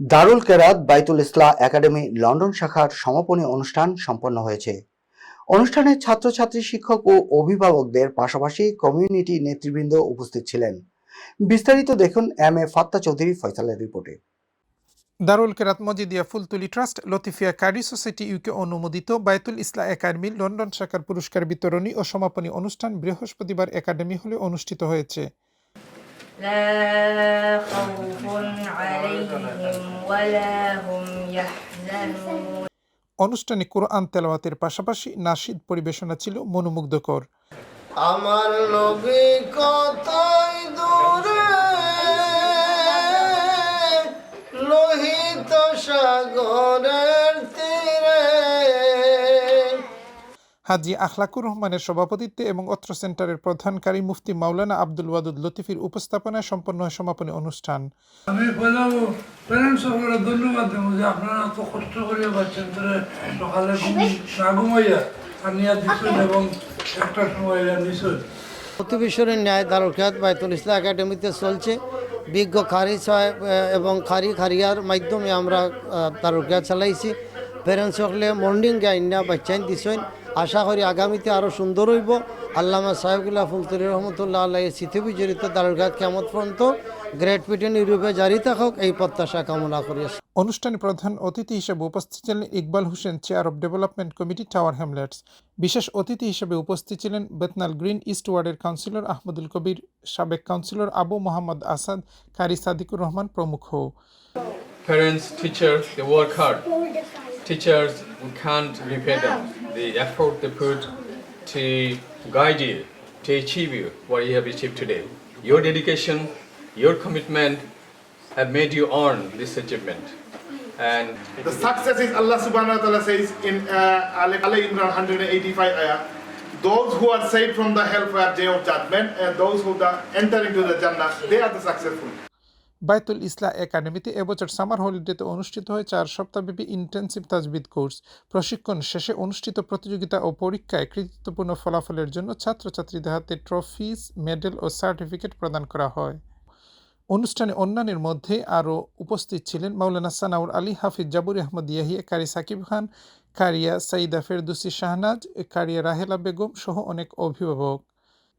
দারুল কেরাত বাইতুল ইসলাহ academy London শাখার সমাপনী অনুষ্ঠান সম্পন্ন হয়েছে। অনুষ্ঠানে ছাত্রছাত্রী শিক্ষক ও অভিভাবকদের পাশাপাশি কমিউনিটি নেতৃবৃন্দ উপস্থিত ছিলেন। বিস্তারিত দেখুন এম এ ফাত্তা চৌধুরী ফয়সালের রিপোর্টে। Darul Qirat Majidia Fultali trust Latifia Qari society UK অনুমোদিত বায়তুল ইসলাহ একাডেমি লন্ডন শাখার পুরস্কার বিতরণী ও সমাপনী অনুষ্ঠান বৃহস্পতিবার একাডেমি হলে অনুষ্ঠিত হয়েছে। অনুষ্ঠানে কোরআন তেলাওয়াতের পাশাপাশি নাশিদ পরিবেশনা ছিল মনোমুগ্ধকর। আমার নবী কতই হাজি আখলাকুর রহমানের সভাপতিত্বে এবং অত্র সেন্টারের প্রধানকারী মুফতি মাওলানা আব্দুল ওয়াদুদ লতিফির উপস্থাপনায় সম্পন্ন হয় সমাপনী অনুষ্ঠান। আমি প্যারেন্টস সকলে ধন্যবাদ দেবো যে আপনারা এত কষ্ট করে বাচ্চান ধরে সকালে না ঘুমাইয়া আনিয়া দিচ্ছেন এবং একটা সময় নিশ্চয় প্রতিবেশ্বরের ন্যায় দারুখিয়াত বাইতুল ইসলাম একাডেমিতে চলছে। বিজ্ঞ খারি সাহেব এবং খারি খারিয়ার মাধ্যমে আমরা দারুখিয়াত চালাইছি। প্যারেন্টস সকলে মর্নিং গাইনা বাচ্চাইন দিছেন। আশা করি আগামীতে আরও সুন্দর হইব। আল্লামা সাহেবগুল্লাহ ফুলতুরি রহমতুল্লাহ আল্লাহ স্মৃতি বিজড়িত দারুঘাত কেমন পর্যন্ত গ্রেট ব্রিটেন ইউরোপে জারি থাকুক। এই প্রত্যাশা কামনা করি। অনুষ্ঠানে প্রধান অতিথি হিসেবে উপস্থিত ছিলেন Iqbal Hossain chair of development committee Tower Hamlets বিশেষ অতিথি হিসেবে উপস্থিত ছিলেন বেতনাল গ্রিন ইস্ট ওয়ার্ডের কাউন্সিলর আহমদুল কবির সাবেক কাউন্সিলর আবু মোহাম্মদ আসাদ কারি সাদিকুর রহমান প্রমুখ। Parents, teachers, they work hard. Teachers, we can't repay them the effort they put to guide you, to achieve you what you have achieved today. Your dedication, your commitment have made you earn this achievement. And The success is Allah subhanahu wa ta'ala says in uh, Ali Imran 185 ayah, those who are saved from the hellfire day of judgment and those who enter into the Jannah, they are the successful. Baitul ইসলাহ একাডেমিতে এবছর summer হলিডেতে অনুষ্ঠিত হয় চার সপ্তাহব্যাপী intensive তাজবিদ course. প্রশিক্ষণ শেষে অনুষ্ঠিত প্রতিযোগিতা ও পরীক্ষায় কৃতিত্বপূর্ণ ফলাফলের জন্য ছাত্রছাত্রীদের হাতে ট্রফিজ, মেডেল ও সার্টিফিকেট প্রদান করা হয়। অনুষ্ঠানে অন্যান্যের মধ্যে আরও উপস্থিত ছিলেন মাওলানা সানাউর আলী হাফিজ জাবুর আহমদ ইয়াহিয়া কারি সাকিব খান, কারিয়া সাইদা ফেরদুসি শাহনাজ, কারিয়া রাহেলা বেগম সহ অনেক অভিভাবক।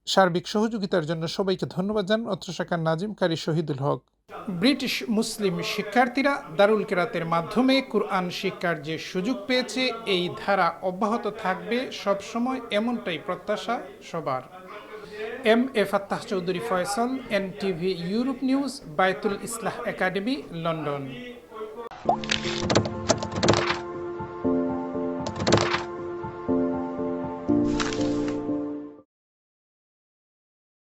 সার্বিক সহযোগিতার জন্য সবাইকে ধন্যবাদ জানান অত্র শাখার নাজিম কারি শহীদুল হক। ব্রিটিশ মুসলিম শিক্ষার্থীরা দারুল কেরাতের মাধ্যমে কুরআন শিক্ষার যে সুযোগ পেয়েছে, এই ধারা অব্যাহত থাকবে সবসময় এমনটাই প্রত্যাশা সবার। M A Fattah Chowdhury Faisal N TV Europe News Baitul Islah Academy, London.